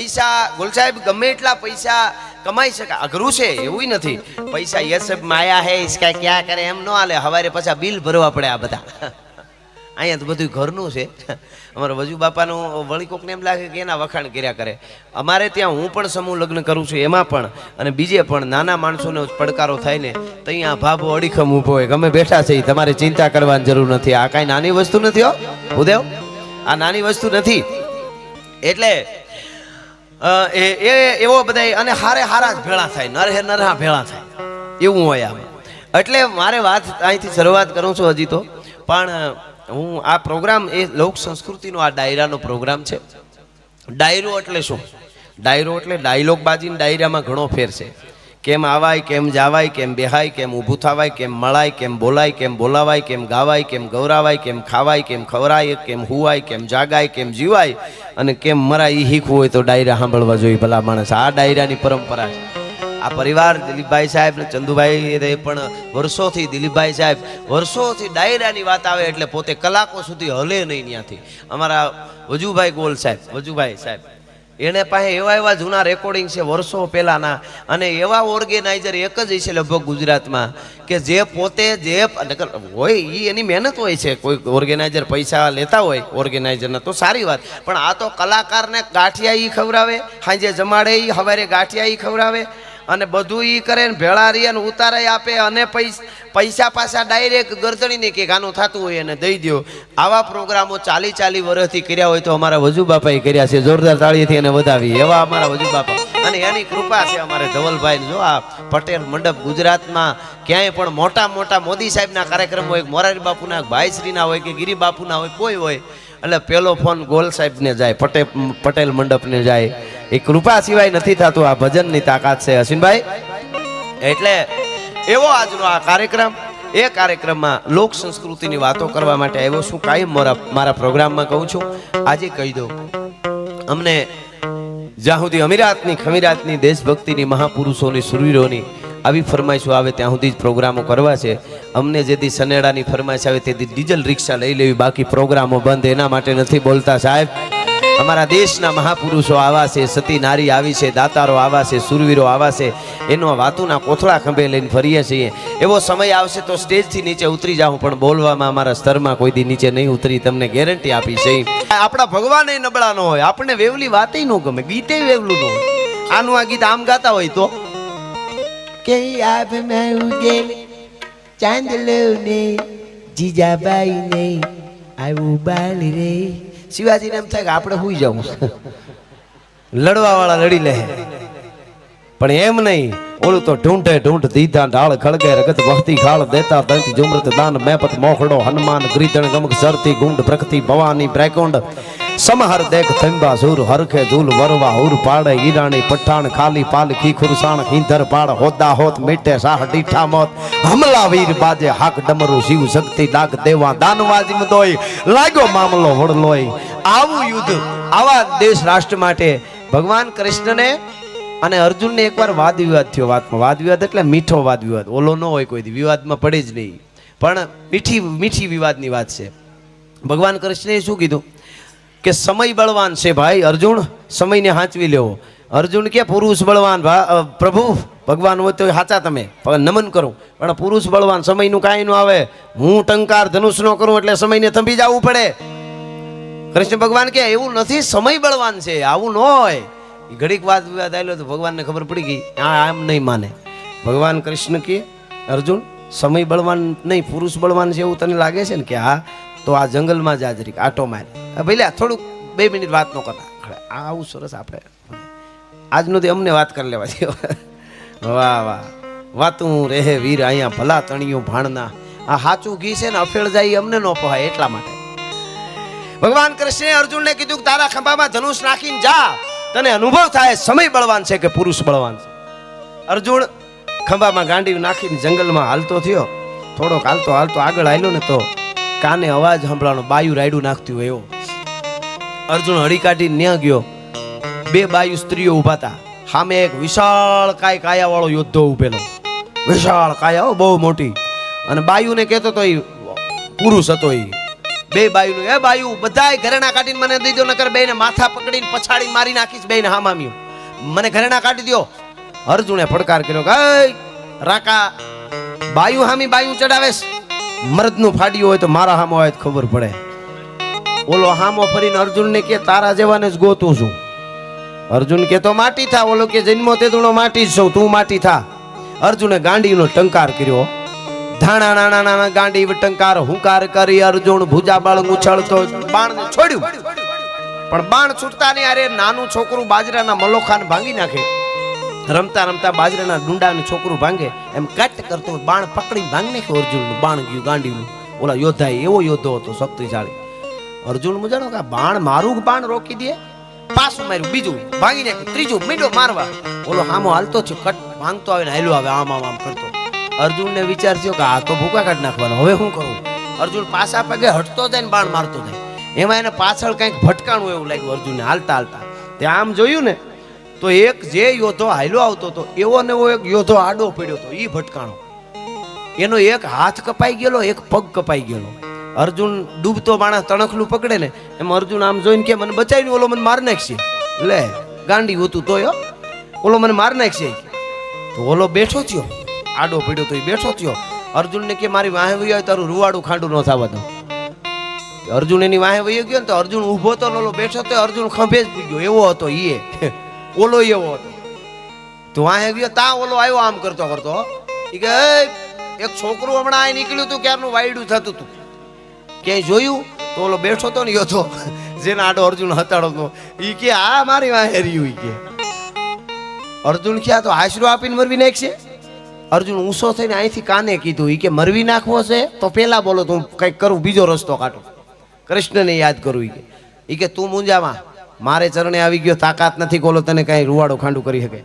પૈસા, ગુલ સાહેબ, ગમે એટલા પૈસા કમાઈ શકે. અઘરું છે, એવું નથી. પૈસા યસ માયા હે ઇસકા ક્યાં કરે, એમ ન હાલે. હવારે પાછા બિલ ભરવા પડે આ બધા. અહીંયા તો બધું ઘરનું છે. અમારા વજુ બાપાનું વળી કોકને એમ લાગે કે એના વખાણ કર્યા કરે. અમારે ત્યાં હું પણ સમૂહ લગ્ન કરું છું, એમાં પણ. અને બીજે પણ નાના માણસોનો પડકારો થાય ને તો અહીંયા ભાભો અડીખમ ઊભો હોય. ગમે બેઠા છે તમારે ચિંતા કરવાની જરૂર નથી. આ કાંઈ નાની વસ્તુ નથી હો, ઉદેવ. આ નાની વસ્તુ નથી. એટલે એ એ, એવો બધા અને હારે હારા જ ભેળા થાય, નરહે નરહા ભેળા થાય. એવું હોય આમ. એટલે મારે વાત અહીંથી શરૂઆત કરું છું હજી તો. પણ હું આ પ્રોગ્રામ એ લોક સંસ્કૃતિનો આ ડાયરાનો પ્રોગ્રામ છે. ડાયરો એટલે શું? ડાયરો એટલે ડાયલોગ બાજીને ડાયરામાં ઘણો ફેર છે. કેમ આવાય, કેમ જાવાય, કેમ બેહાય, કેમ ઊભું થવાય, કેમ મળાય, કેમ બોલાય, કેમ બોલાવાય, કેમ ગાવાય, કેમ ગૌરાવાય, કેમ ખાવાય, કેમ ખવરાય, કેમ હુવાય, કેમ જાગાય, કેમ જીવાય અને કેમ મરાય એ શીખવું હોય તો ડાયરા સાંભળવા જોઈએ ભલા માણસ. આ ડાયરાની પરંપરા છે. આ પરિવાર દિલીપભાઈ સાહેબ ને ચંદુભાઈ પણ વર્ષોથી દિલીપભાઈ સાહેબ વર્ષોથી ડાયરાની વાત આવે એટલે પોતે કલાકો સુધી હલે નહીં ત્યાંથી. અમારા વજુભાઈ ગોલ સાહેબ, વજુભાઈ સાહેબ. એને પાસે એવા એવા જૂના રેકોર્ડિંગ છે વર્ષો પહેલાના. અને એવા ઓર્ગેનાઇઝર એક જ છે લગભગ ગુજરાતમાં, કે જે પોતે જે હોય એ એની મહેનત હોય છે. કોઈ ઓર્ગેનાઇઝર પૈસા લેતા હોય ઓર્ગેનાઇઝરના તો સારી વાત. પણ આ તો કલાકારને ગાંઠિયા એ ખવડાવે સાંજે જમાડે એ સવારે ગાંઠિયા એ ખવડાવે. અને બધું એ કરે ને ભેળા રહી અને ઉતારાય આપે અને પૈસા, પાસા ડાયરેક્ટ ગરદણીને કે ગાનું થતું હોય એને દઈ દો આવા પ્રોગ્રામો ચાલી ચાલી વર્ષથી કર્યા હોય તો અમારા વજુ બાપાએ કર્યા છે. જોરદાર તાળીથી એને વધાવી એવા અમારા વજુ બાપા અને એની કૃપા છે અમારે ધવલભાઈ જો આ પટેલ મંડપ ગુજરાતમાં ક્યાંય પણ મોટા મોટા મોદી સાહેબના કાર્યક્રમ હોય, મોરારી બાપુના ભાઈશ્રીના હોય કે ગિરી બાપુના હોય, કોઈ હોય, એટલે પેલો ફોન ગોલ સાહેબને જાય, પટેલ પટેલ મંડપને જાય. એ કૃપા સિવાય નથી થતું. આ ભજનની તાકાત છે અશ્વિનભાઈ. એટલે એવો આજનો આ કાર્યક્રમ, એ કાર્યક્રમમાં લોક સંસ્કૃતિની વાતો કરવા માટે આવ્યો છું. કાયમ મારા મારા પ્રોગ્રામમાં કહું છું. આજે કહી દઉં. અમને જ્યાં સુધી અમીરાતની, ખમીરાતની, દેશભક્તિની, મહાપુરુષોની સુરવીરોની આવી ફરમાઈશો આવે, ત્યાં સુધી જ પ્રોગ્રામો કરવા છે. અમને જેથી સનેડાની ફરમાઈશ આવે, તેથી ડીઝલ રિક્ષા લઈ લેવી, બાકી પ્રોગ્રામો બંધ. એના માટે નથી બોલતા સાહેબ. અમારા દેશના મહાપુરુષો આવા છે સતી નારી આવી છે, દાતારો આવા છે સુરવીરો આવા છે એનો વાતુના કોથળા ખંભે લઈને ફરીએ છીએ. એવો સમય આવશે તો સ્ટેજથી નીચે ઉતરી જાઉં, પણ બોલવામાં અમારા સ્તરમાં કોઈ દી નીચે નહીં ઉતરી, તમને ગેરંટી આપી છે. આપણા ભગવાન નબળા ન હોય, આપણને વેવલી વાતે ન ગમે, ગીતે વેવલું ન હોય. આનું આ ગીત આમ ગાતા હોય તો? કે આભમાં ઉગેલ ચાંદલો ને જીજાબાઈ ને આવું બાલ રે. શિવાજીને એમ થાય કે આપણે હુઈ જવું લડવા વાળા લડી લે. પણ એમ નહીં, ઓલું તો ઢૂંઢે ઢૂંઢ દીધા ઢાળ ખળગે, રગત ભક્તિ ખાળ દેતા દંત જુમૃત દાન, મેપત મોખડો હનુમાન ગ્રીધણ ગમક સરતી ગુંડ, પ્રકૃતિ, ભવાની બ્રેકોંડ સમહર દેખ થંબા સુર હરખે ઝૂલ, વરવા હુર પાડે ઈરાણી પઠાણ, ખાલી પાલખી ખુરસાણ, ખીંધર પાડ હોદા હોત, મીઠે સાહ ડીઠા મોત. હમલા વીર બાજે હાક ડમરુ, શિવ શક્તિ ડાક દેવા, દાનવાજી મદોય લાગ્યો મામલો વડલોય. આવું યુદ્ધ આવા દેશ રાષ્ટ્ર માટે ભગવાન કૃષ્ણને અને અર્જુનને એકવાર વાદ વિવાદ થયો. વાતમાં વાદ વિવાદ એટલે મીઠો વાદ વિવાદ ઓલો ન હોય કોઈ વિવાદમાં પડે જ નહીં. પણ મીઠી મીઠી વિવાદની વાત છે. ભગવાન કૃષ્ણએ શું કીધું? કે સમય બળવાન છે ભાઈ, અર્જુન, સમયને હાંચવી લેવો. અર્જુન કે, પુરુષ બળવાન પ્રભુ, ભગવાન હોય તો હાચા તમે. નમન કરું. પણ પુરુષ બળવાન, સમયનું કાંઈ ન આવે. હું ટંકાર ધનુષનો કરું એટલે સમયને થંભી જવું પડે. કૃષ્ણ ભગવાન કે, એવું નથી, સમય બળવાન છે, આવું ન હોય. ઘડીક વાત વિવાદ આવેલો તો ભગવાનને ખબર પડી ગઈ, આ આમ નહીં માને. ભગવાન કૃષ્ણ કે, અર્જુન, સમય બળવાન નહીં, પુરુષ બળવાન છે એવું તને લાગે છે ને કે હા તો આ જંગલમાં જ હાજરી, આટો માર. ભલે થોડુંક બે મિનિટ વાત ન કરતા. આવું સરસ આપણે. આજનું તે અમને વાત કરી લેવા દો વાહ વાહ. વાતું રહે વીર અહીંયા ભલા તણિયું ભાણના. આ સાચું ઘી છે ને, અફેળ જાય અમને ન પહાય એટલા માટે. ભગવાન કૃષ્ણે અર્જુનને કીધું કે તારા ખંભામાં ધનુષ નાખીને જા. તને અનુભવ થાય, સમય બળવાન છે કે પુરુષ બળવાન છે? અર્જુન ખંભામાં ગાંડી નાખીને જંગલમાં હાલતો થયો. થોડોક હાલતો હાલતો આગળ આવ્યો ને તો કાને અવાજ સંભળાણો બાયુ રાયડું નાખતી હોય એવો. અર્જુન હળી કાઢીને ન્યા ગયો. બે બાયુ સ્ત્રીઓ ઊભા હતા. સામે એક વિશાળ કાય કાયા વાળો યોદ્ધો ઊભેલો. વિશાળ કાયા હો, બહુ મોટી. અને બાયુને કહેતો તો એ પુરુષ હતો એ. બે બાયુનું એ બાયુ બધાય ઘરેણા કાઢીને મને દઈ દો નકર બેને માથા પકડીને પછાડી મારી નાખીશ બેને હામામ્યું મને ઘરેણા કાઢી દો અર્જુને પડકાર કર્યો કે રાકા બાયુ હામી બાયુ ચડાવેશ. મર્દનું ફાડ્યું હોય તો મારા હામો હોય તો ખબર પડે. ઓલો હામો ફરીને અર્જુનને કે, તારા જેવાને જ ગોતું છું. અર્જુન કે, તો માટી થા. ઓલો કે, જન્મો તે તું માટી જ છું, તું માટી થા. અર્જુને ગાંડીનો ટંકાર કર્યો. ધાણા નાના નાના ગાંડી ટંકાર, હુંકાર કરી અર્જુન ભુજા બાળ ઉછળતો બાણ છોડ્યું. પણ બાણ છૂટતા નહીં, અરે નાનું છોકરું બાજરાના મલોખાને ભાંગી નાખે. રમતા રમતા બાજરાના ડુંડાનું છોકરું ભાંગે, એમ કટ કરતો બાણ પકડી ભાંગી નાખ્યું અર્જુનનું, બાણ ગયું ગાંડીનું. ઓલા યોદ્ધા એવો યોદ્ધો હતો શક્તિશાળી અર્જુન મુજાણો કે બાણ મારું બાણ રોકી દે? પાછું માર્યું, બીજું ભાંગી નાખ્યું, ત્રીજું મીંડો મારવા. ઓલો હામો હાલતો છે, કટ ભાંગતો આવે ને હાલો આવે, આમ આમ આમ કરતો. અર્જુનને વિચાર થયો કે આ તો ભૂકા કાઢ નાખવાનો. હવે શું કરું? અર્જુન પાછા પગે હટતો જાય ને બાણ મારતો જાય. એમાં એને પાછળ કંઈક ભટકાણું એવું લાગ્યું અર્જુનને, હાલતા હાલતા. તે આમ જોયું ને તો એક જે યોદ્ધો હાલ્યો આવતો હતો, એવો ને એવો એક યોદ્ધો આડો પડ્યો હતો એ ભટકાણો. એનો એક હાથ કપાઈ ગયેલો, એક પગ કપાઈ ગયેલો. અર્જુન ડૂબતો માણસ તણખલું પકડે ને, એમ અર્જુન આમ જોઈને કે, મને બચાવીને ઓલો મને માર નાખશે. લે, ગાંડી હોતું તોય. ઓલો મને માર નાખશે. તો ઓલો બેઠો થયો. આડો પડ્યો તો એ બેઠો થયો. અર્જુનને કે, મારી વાહે વહી હોય તારું રૂવાડું ખાંડું ન થવા દો અર્જુન એની વાહે વહી ગયો ને, તો અર્જુન ઊભો તો ઓલો બેઠો તો અર્જુન ખંભે જ પૂગ્યો એવો હતો ઈએ ઓલો એવો હતો. તો આ ગયો તા ઓલો આવ્યો આમ કરતો કરતો. ઈ કે એક છોકરું હમણાં અહીં નીકળ્યું હતું ક્યારનું વાયડું થતું હતું ક્યાંય જોયું? તો ઓલો બેઠો તો ને યોથો જેને આડો અર્જુન હતાડો તો ઈ કે, આ મારી વાહે રહ્યું કે. અર્જુન ક્યાં તો આશરો આપીને મરવી નાખશે? અર્જુન ઊંસો થઈને અહીંથી કાને કીધું એ કે, મરવી નાખવો છે? તો પહેલાં બોલો તો હું કંઈક કરું, બીજો રસ્તો કાઢું. કૃષ્ણને યાદ કરું એ કે. તું મુંજામાં મારે ચરણે આવી ગયો, તાકાત નથી કોલો તને કાંઈ રૂવાડો ખાંડું કરી શકે.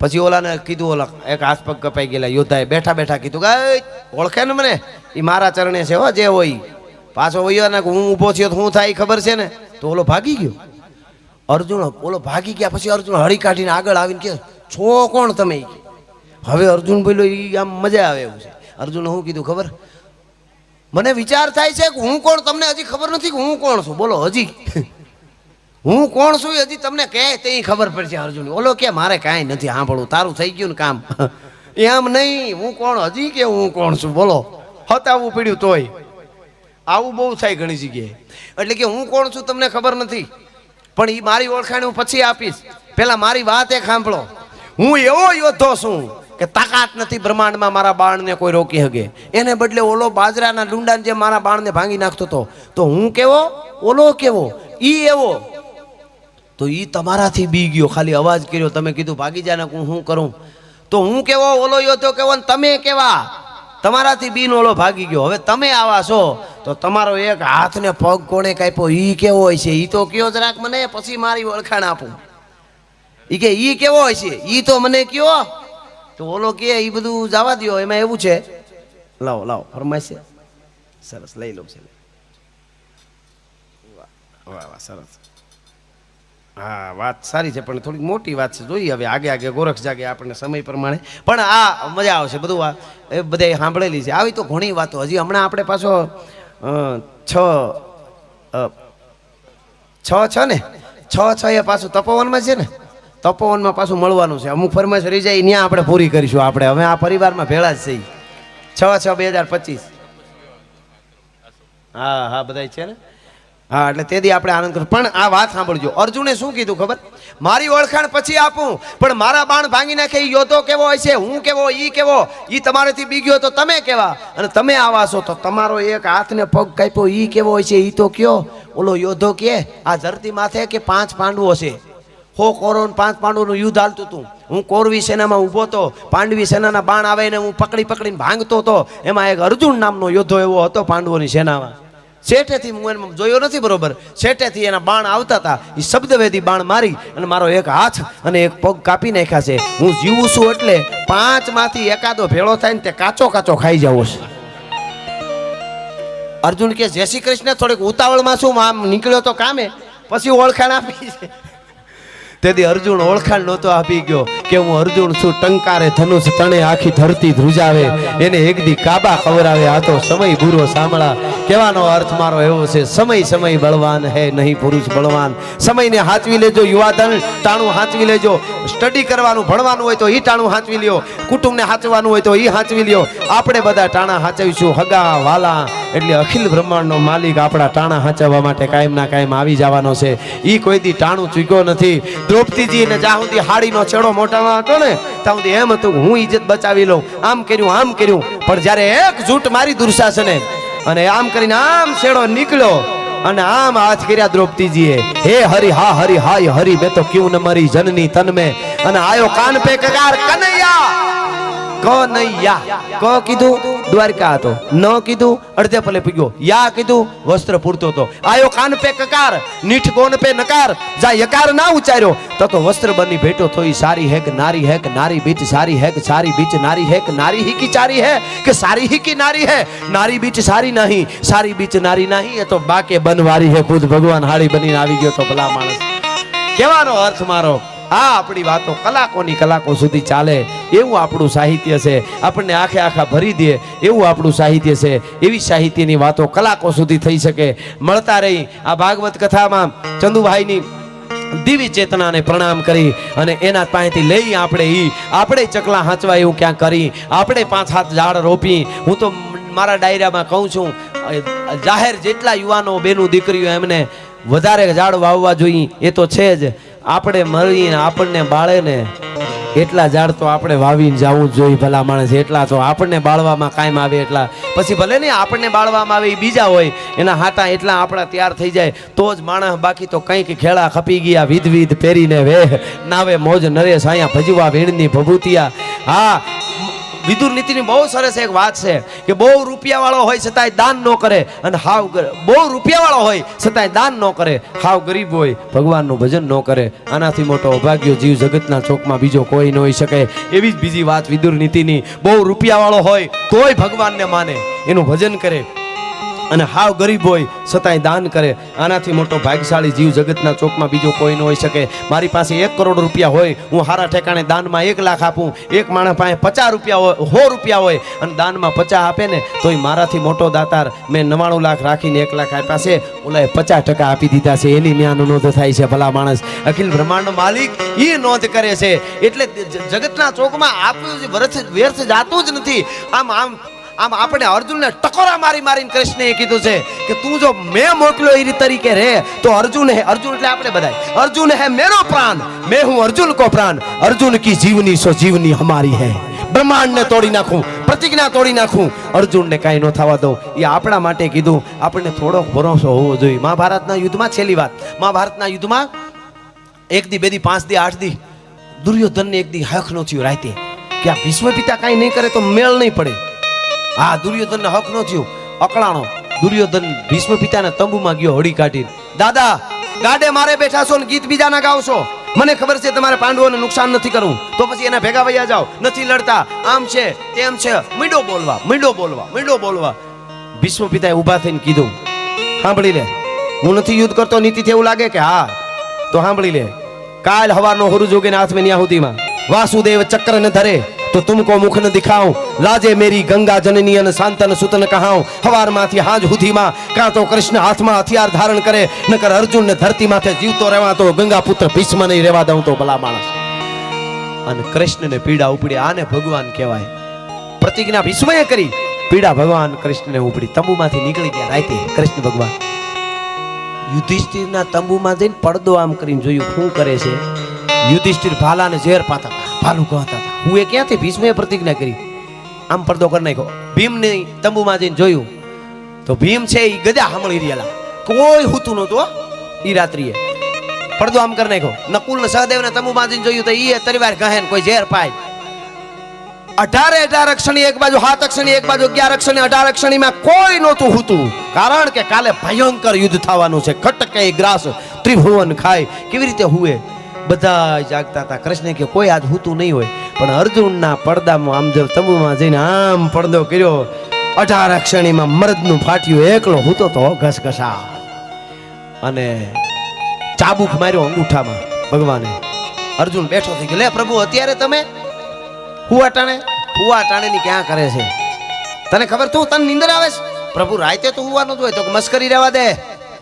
પછી ઓલાને કીધું, ઓલા એક હાથ પગ કપાઈ ગયેલા યોદ્ધાએ બેઠા બેઠા કીધું કે ઓળખે ને મને? એ મારા ચરણે છે, હો, જે હોય ઈ." પાછો વયો ને હું ઊભો થયો તો હું થાય ખબર છે ને? તો ઓલો ભાગી ગયો. અર્જુન, ઓલો ભાગી ગયા, પછી અર્જુન હળી કાઢીને આગળ આવીને કે છો કોણ તમે હવે અર્જુન બોલ્યો એ આમ મજા આવે એવું છે. અર્જુને શું કીધું, ખબર? મને વિચાર થાય છે કે હું કોણ? તમને હજી ખબર નથી કે હું કોણ છું. બોલો, હજી. હું કોણ છું હજી તમને કહે તે ખબર પડશે, અર્જુન. ઓલો કે, મારે કાંઈ નથી સાંભળવું. તારું થઈ ગયું ને કામ. એમ નહીં. હું કોણ? હજી કે હું કોણ છું? બોલો. હતાવું પડ્યું તોય. આવું બહુ થાય ઘણી જગ્યાએ. એટલે કે, હું કોણ છું તમને ખબર નથી. પણ એ મારી ઓળખાણ હું પછી આપીશ. પેલા મારી વાત એ સાંભળો. હું એવો યોદ્ધો છું કે તાકાત નથી બ્રહ્માંડમાં મારા બાણને કોઈ રોકી શકે. એને બદલે ઓલો બાજરાના ડુંડાને જે મારા બાણને ભાંગી નાખતો હતો. તો હું કેવો? ઓલો કેવો? ઈ એવો. તો એ તમારાથી બી ગયો. ખાલી અવાજ કર્યો, તમે કીધું ભાગી જાય ને હું શું કરું? તો હું કેવો ઓલો યોદ્ધો કેવો ને તમે કેવા? તમારાથી બીન ઓલો ભાગી ગયો. હવે તમે આવા છો, તો તમારો એક હાથ ને પગ કોણે કાપ્યો? એ કેવો હોય છે? એ તો કયો જરાક મને, પછી મારી ઓળખાણ આપું. એ કે એ કેવો હોય છે? એ તો મને કયો. તો ઓલો કે એ બધું જવા દ્યો, એમાં એવું છે. લાવો લાવો, ફરમાઈશ. સરસ, લઈ લઉં છે. વાહ વાહ, સરસ. હા, વાત સારી છે, પણ થોડીક મોટી વાત છે. જોઈએ હવે આગે આગે ગોરખ જાગે આપણને સમય પ્રમાણે. પણ આ મજા આવશે બધું આ. એ બધે સાંભળેલી છે. આવી તો ઘણી વાતો. હજી હમણાં આપણે પાછો છ છ છ ને? છ છ એ પાછું તપોવનમાં છે ને? તપોવનમાં પાછું મળવાનું છે. અમુક ફરમાઈશ રહી જાય ત્યાં આપણે પૂરી કરીશું આપણે. હવે આ પરિવારમાં ભેળા જ થઈ છ છ, બે હજાર પચીસ. હા હા, બધાય છે ને? હા, એટલે તેથી આપણે આનંદ કરું પણ આ વાત સાંભળજો. અર્જુને શું કીધું ખબર? મારી ઓળખાણ પછી આપું. પણ મારા બાણ ભાંગી નાખે એ યોદ્ધો કેવો હોય છે? હું કેવો? ઈ કેવો? ઈ તમારેથી બીગ્યો તો તમે કેવા? અને તમે આવા છો તો તમારો એક હાથને પગ કાપ્યો, ઈ કેવો હોય છે? ઈ તો કયો? ઓલો યોદ્ધો કે, આ ધરતી માથે કે પાંચ પાંડવો છે? હો કોરો પાંચ પાંડવોનું યુદ્ધ હાલતું હતું હું કોરવી સેનામાં ઊભો હતો પાંડવી સેનાના બાણ આવે ને હું પકડી પકડીને ભાંગતો હતો એમાં એક અર્જુન નામનો યોદ્ધો એવો હતો પાંડવોની સેનામાં. શેઠેથી હું એને જોયો નથી, બરોબર? શેઠેથી એના બાણ આવતા હતા. એ શબ્દવેદી બાણ મારી અને મારો એક હાથ અને એક પગ કાપી નાખ્યા છે. હું જીવું છું એટલે પાંચમાંથી એકાદો ભેળો થાય ને તે કાચો કાચો ખાઈ જવો છે. અર્જુન કે, જય શ્રી કૃષ્ણ, થોડીક ઉતાવળમાં શું આમ નીકળ્યો તો કામે? પછી ઓળખાણ આપી છે. તેથી અર્જુન ઓળખાણ નહોતો આપી ગયો કે હું અર્જુન છું, ટંકારે ધનુષ તણે આખી ધરતી ધ્રુજાવે, એને એક દી કાબા ખવરાવે આ તો સમય બુરો સાંભળા. કહેવાનો અર્થ મારો એવો છે, સમય સમય બળવાન હે, નહીં પુરુષ બળવાન. સમયને હાચવી લેજો, યુવાધન, ટાણું હાચવી લેજો. સ્ટડી કરવાનું, ભણવાનું હોય તો એ ટાણું હાચવી લ્યો. કુટુંબને હાચવાનું હોય તો એ હાચવી લ્યો. આપણે બધા ટાણા હાચવીશું, હગા વાલા. એટલે અખિલ બ્રહ્માંડનો માલિક આપણા ટાણા હાંચવવા માટે કાયમ ના કાયમ આવી જવાનો છે. એ કોઈ દી ટાણું ચૂક્યો નથી. દ્રૌપદીજી ને જ્યાં સુધી હાડીનો છેડો મોટામાં હતો ને, ત્યાં સુધી એમ હતું હું ઇજ્જત બચાવી લઉં. આમ કર્યું આમ કર્યું. પણ જ્યારે એક જૂટ મારી દુર્શાસને, અને આમ કરીને આમ છેડો નીકળ્યો, અને આમ હાથ કર્યા દ્રૌપદીજીએ, હે હરિ, હા હરિ, હાય હરી, મેં તો ક્યું ન મરી જનની તન મેં. અને આયો કાન પે કગાર કનૈયા. કનૈયા ક કીધું દ્વારકા હતો ન કીધું અડધે પલે પીગ્યો યા કીધું વસ્ત્ર પૂરતો હતો આયો કાન પે કકાર નીઠ કોન પે નકાર જા યકાર ના ઉચ્ચાર્યો તો તો વસ્ત્ર બની ભેટો થોઈ સારી હે કે નારી હે કે નારી બીચ સારી હે કે સારી બીચ નારી હે કે નારી હી કી ચારી હે કે સારી હી કી નારી હે નારી બીચ સારી નહીં સારી બીચ નારી નહીં એ તો બાકે બનવારી હે ખુદ ભગવાન હાડી બનીને આવી ગયો તો ભલા માણસ કહેવાનો અર્થ મારો આ આપણી વાતો કલાકોની કલાકો સુધી ચાલે. એવું આપણું સાહિત્ય છે. આપણને આખે આખા ભરી દે. એવું આપણું સાહિત્ય છે. એવી સાહિત્યની વાતો કલાકો સુધી થઈ શકે. મળતા રહી આ ભાગવત કથામાં ચંદુભાઈની દિવી ચેતનાને પ્રણામ કરી અને એના પાસેથી લઈ આપણે ઈ, આપણે ચકલા હાંચવા એવું ક્યાં કરી? આપણે પાંચ હાથ ઝાડ રોપી. હું તો મારા ડાયરામાં કહું છું જાહેર જેટલા યુવાનો, બેનું દીકરીઓ એમને વધારે ઝાડ વાવવા જોઈએ, એ તો છે જ. આપણે મળીને, આપણને બાળે ને એટલા ઝાડ તો આપણે વાવીને જવું જોઈએ ભલા માણસ, એટલા તો આપણને બાળવામાં કાયમ આવે એટલા. પછી ભલે ને આપણને બાળવામાં આવે એ બીજા હોય, એના હાટા એટલા આપણા તૈયાર થઈ જાય, તો જ માણસ બાકી તો કંઈક ખેડા ખપી ગયા વિધ વિધ પહેરીને વેહ, નાવે મોજ નરેશ અહીંયા ભજવા, વીણની ભભૂતિયા. હા વિદુર નીતિની બહુ સરસ એક વાત છે કે બહુ રૂપિયાવાળો હોય છતાંય દાન ન કરે અને હાવ બહુ રૂપિયાવાળો હોય છતાંય દાન ન કરે, હાવ ગરીબ હોય, ભગવાનનું ભજન ન કરે, આનાથી મોટો અભાગ્યો જીવ જગતના ચોકમાં બીજો કોઈ ન હોઈ શકે. એવી જ બીજી વાત વિદુર નીતિની, બહુ રૂપિયાવાળો હોય તોય ભગવાનને માને, એનું ભજન કરે અને હાવ ગરીબ હોય છતાંય દાન કરે. આનાથી મોટો ભાગ્યશાળી જીવ જગતના ચોકમાં બીજો કોઈ ન હોઈ શકે. મારી પાસે એક કરોડ રૂપિયા હોય, હું હારા ઠેકાણે દાનમાં એક લાખ આપું. એક માણસ પાસે પચાસ રૂપિયા હોય, સો રૂપિયા હોય અને દાનમાં પચાસ આપે ને, તોય મારાથી મોટો દાતાર મેં નવાણું લાખ રાખીને એક લાખ આપ્યા છે. ઓલાએ પચાસ ટકા આપી દીધા છે. એની ન્યાનો નોંધ થાય છે, ભલા માણસ. અખિલ બ્રહ્માંડનો માલિક એ નોંધ કરે છે. એટલે જગતના ચોકમાં આપણું વ્યર્થ જાતું જ નથી. આમ આમ આમ આપણે અર્જુનને ટકોરા મારી મારીને કૃષ્ણએ કીધું છે કે તું જો મેં મોકલ્યો એ તરીકે રે, તો અર્જુન હે, અર્જુન એટલે આપણે બધા અર્જુન હે મેરો પ્રાણ, મેં હું અર્જુન કો પ્રાણ. અર્જુન કી જીવની સો જીવની હમારી હે. બ્રહ્માંડને તોડી નાખું, પ્રતિજ્ઞા તોડી નાખું. અર્જુનને કાંઈ ન થવા દઉં. એ આપણા માટે કીધું, આપણને થોડોક ભરોસો હોવો જોઈએ. મહાભારતના યુદ્ધમાં છેલ્લી વાત. મહાભારતના યુદ્ધમાં એક દી, બે દી, પાંચ દી, આઠ દી દુર્યોધનને એક દી હક ન થયું રાતે. કે આ ભીષ્મ પિતા કાંઈ નહીં કરે તો મેળ નહીં પડે. હા, દુર્યોધનને હક ન થયો. અકળાણો. દુર્યોધન ભીષ્મ પિતાને તંબુમાં ગયો હળી કાઢીને. દાદા, ગાડે મારે બેઠા છો ને ગીત બીજાના ગાવશો. મને ખબર છે તમારે પાંડવોને નુકસાન નથી કરવું. તો પછી એના ભેગા વૈયા જાઓ. નથી લડતા. આમ છે, તેમ છે. મીંડો બોલવા મીંડો બોલવા મીંડો બોલવા. ભીષ્મ પિતાએ ઊભા થઈને કીધું, સાંભળી લે. હું નથી યુદ્ધ કરતો, નીતિથી એવું લાગે કે હા. તો સાંભળી લે. કાલ હવારનો હોરુ જોગીને હાથમાં ન્યા સુધીમાં વાસુદેવ ચક્રને ધરે. તો તુમકો મુખ ન દિખાઉં. લાજે મેરી ગંગા જનની અને શાંતન સુતન કહાઉં. હવારમાંથી હાજ સુધીમાં કાં તો કૃષ્ણ હાથમાં હથિયાર ધારણ કરે, નકર અર્જુન ને ધરતી માથે જીવતો રહેવા તો ગંગા પુત્ર ભીષ્મ નહીં રહેવા દઉં તો ભલા માણસ. અને કૃષ્ણને પીડા ઉપડી આને ભગવાન કહેવાય. પ્રતિજ્ઞા ભીષ્મએ કરી, પીડા ભગવાન કૃષ્ણને ઉપડી તંબુમાંથી નીકળી ગયા રાતે. કૃષ્ણ ભગવાન, યુધિષ્ઠિરના તંબુમાં જઈને પડદો આમ કરીને જોયું, શું કરે છે? યુધિષ્ઠિર ભાલાને ઝેર પાતા ભાલું કહેતા હતા. હું એ ક્યાંથી ભીષ્મએ પ્રતિજ્ઞા કરી? આમ પડદો કરી નાખ્યો. ભીમને તંબુમાં જઈને જોયું. તો ભીમ છે એ ગજા સાંભળી રહેલા. કોઈ હુતું નહોતું એ રાત્રિએ. પડદો આમ કરી નાખ્યો. નકુલ ને સહદેવને તંબુમાં જઈને જોયું તો એ તરીવાર કહે ને કોઈ ઝેર પાય. અઢારે અઢાર અક્ષણી એક બાજુ, સાત અક્ષણી એક બાજુ, અગિયાર અક્ષણી, અઢાર અક્ષણીમાં કોઈ નહોતું હોતું. કારણ કે કાલે ભયંકર યુદ્ધ થવાનું છે. ખટકે ગ્રાસ ત્રિભુવન ખાય. કેવી રીતે હુએ? બધા જાગતા હતા. કૃષ્ણ કે કોઈ આજ હૂતું નહીં હોય. પણ અર્જુનના પડદામાં આમ જો તંબુમાં જઈને આમ પડદો કર્યો, અઢાર અક્ષણીમાં મરદનું ફાટ્યું, એકલો હૂતો તો ઘસઘસા અને ચાબુક માર્યો અંગૂઠામાં ભગવાને. અર્જુન બેઠો થઈ ગયો, લે પ્રભુ, અત્યારે તમે હુવા ટાણે? હુવા ટાણે ની ક્યાં કરે છે? તને ખબર તું, તને નીંદર આવે છે? પ્રભુ, રાતે તો હુવાનું જ હોય, તો મસ્કરી રહેવા દે.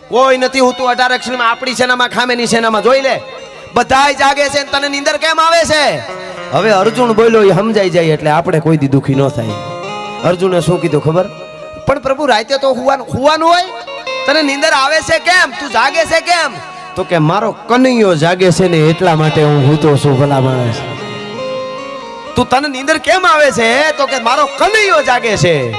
કોઈ નથી હું તું અઢાર અક્ષરમાં આપણી સેનામાં, ખામેની સેનામાં, જોઈ લે. બધાય જાગે છે તને નીંદર કેમ આવે છે? હવે અર્જુન બોલ્યો એ સમજાઈ જાય એટલે આપણે કોઈ દી દુખી ન થાય. અર્જુને શું કીધું ખબર? પણ પ્રભુ, રાતે તો હુવાનું હુવાનું હોય? તને નીંદર આવે છે કેમ? તું જાગે છે કેમ? તો કે, મારો કનૈયો જાગે છે ને એટલા માટે હું હૂતો છું, ભલા માણસ. તું તને નીંદર કેમ આવે છે? તો કે, મારો કનૈયો જાગે છે.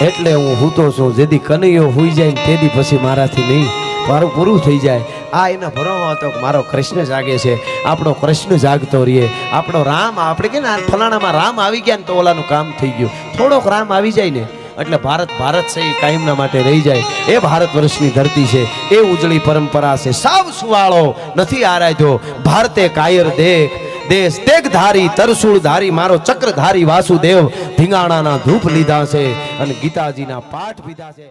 એટલે હું હૂતો છું જેથી કનૈયો હોઈ જાય તેથી પછી મારાથી નહીં, મારું પૂરું થઈ જાય. આ એને ભરોસો હતો મારો કૃષ્ણ જાગે છે. આપણો કૃષ્ણ જાગતો રહીએ. આપણો રામ, આપણે કે ફલાણામાં રામ આવી ગયા ને તો ઓલાનું કામ થઈ ગયું. થોડોક રામ આવી જાય ને, એટલે ભારત ભારત છે એ કાયમના માટે રહી જાય. એ ભારત વર્ષની ધરતી છે. એ ઉજળી પરંપરા છે. સાવ સુવાળો નથી આરાધ્યો. ભારતે કાયર દેખ, દેશ તેગધારી તરસુળ ધારી, મારો ચક્રધારી વાસુદેવ ધીંગાણાના ધૂપ લીધા છે અને ગીતાજીના પાઠ પીધા છે.